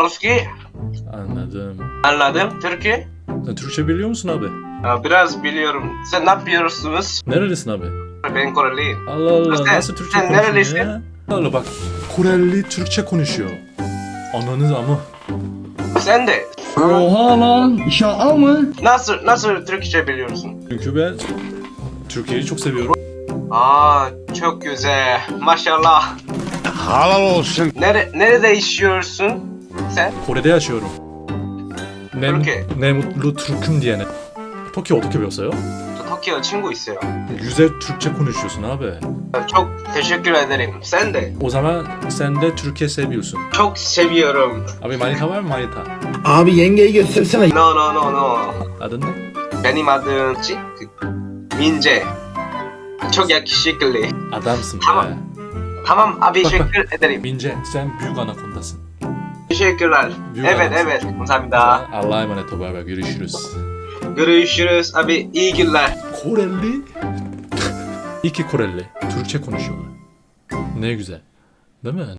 Ruski. Anladım. Anladım. Türkiye. Sen Türkçe biliyor musun abi? Ha, biraz biliyorum. Sen ne yapıyorsunuz? Nerelisin abi? Ben Koreliyim. Allah Allah Sen- nasıl Türkçe sen konuşuyor nerelisin? ya? Allah bak Koreli Türkçe konuşuyor. Ananız ama. Sen de. Oha lan şaka mı? Nasıl nasıl Türkçe biliyorsun? Çünkü ben Türkiye'yi çok seviyorum. Aa çok güzel. Maşallah. Halal olsun. Nere nerede yaşıyorsun? Türkiye. ne mutlu Türk'üm diyene. Tokyo 어떻게 배웠어요? Tokyo 친구 있어요. Güzel Türkçe konuşuyorsun abi. Çok teşekkür ederim. Sen de. O zaman sen de Türkiye seviyorsun. Çok seviyorum. Abi manita var mı manita? Abi yengeyi göstersene. No no no no. Adın ne? Benim adım Çi- Mince. Çok yakışıklı. Adamsın Tamam. be. Tamam abi teşekkür ederim. Mince sen büyük anakondasın. Teşekkürler. Büyük Evet adamsın. evet. Kamsahamnida. Allah'a emanet ol beraber görüşürüz. Görüşürüz abi. iyi günler. Koreli. İki Koreli. Türkçe konuşuyorlar. Ne güzel. Değil mi?